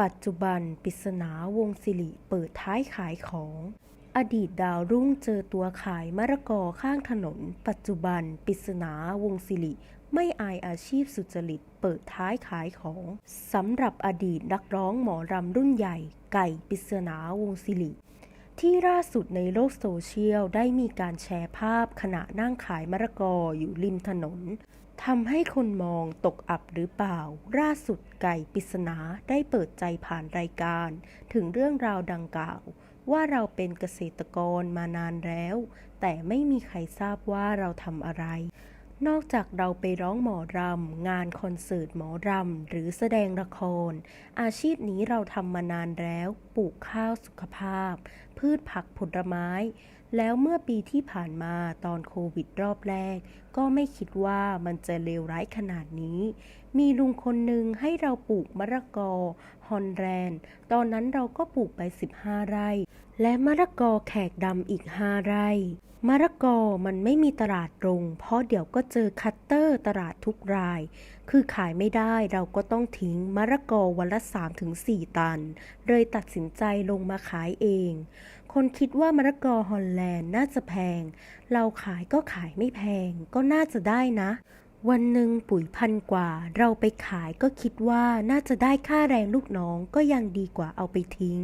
ปัจจุบันปริศนาวงศิริเปิดท้ายขายของ อดีตดาวรุ่งเจอตัวขายมะระกอข้างถนน ปัจจุบันปริศนาวงศิริไม่อายอาชีพสุจริตเปิดท้ายขายของสำหรับอดีตนักร้องหมอรำรุ่นใหญ่ ไก่ปริศนาวงศิริ ที่ล่าสุดในโลกโซเชียลได้มีการแชร์ภาพขณะนั่งขายมะระกออยู่ริมถนนทำให้คนมองตกอับหรือเปล่า ล่าสุดไก่ปริศนาได้เปิดใจผ่านรายการ ถึงเรื่องราวดังกล่าว ว่าเราเป็นเกษตรกรมานานแล้ว แต่ไม่มีใครทราบว่าเราทำอะไร นอกจากเราไปร้องหมอรำ งานคอนเสิร์ตหมอรำ หรือแสดงละคร อาชีพนี้เราทำมานานแล้ว ปลูกข้าวสุขภาพ พืชผักผลไม้แล้วเมื่อปีที่ผ่านมาตอนโควิดรอบแรก ก็ไม่คิดว่ามันจะเลวร้ายขนาดนี้ มีลุงคนหนึ่งให้เราปลูกมะระกอ ฮอนแรน ตอนนั้นเราก็ปลูกไป 15 ไร่ และมะระกอแขกดำอีก 5 ไร่มะระกอมันไม่มีตลาดตรง เพราะเดี๋ยวก็เจอคัตเตอร์ตลาดทุกราย คือขายไม่ได้เราก็ต้องทิ้งมะระกอวันละ 3-4 ตัน เลยตัดสินใจลงมาขายเอง คนคิดว่ามะระกอฮอลแลนด์น่าจะแพง เราขายก็ขายไม่แพง ก็น่าจะได้นะ วันหนึ่งปุ๋ยพันกว่า เราไปขายก็คิดว่าน่าจะได้ค่าแรงลูกน้องก็ยังดีกว่าเอาไปทิ้ง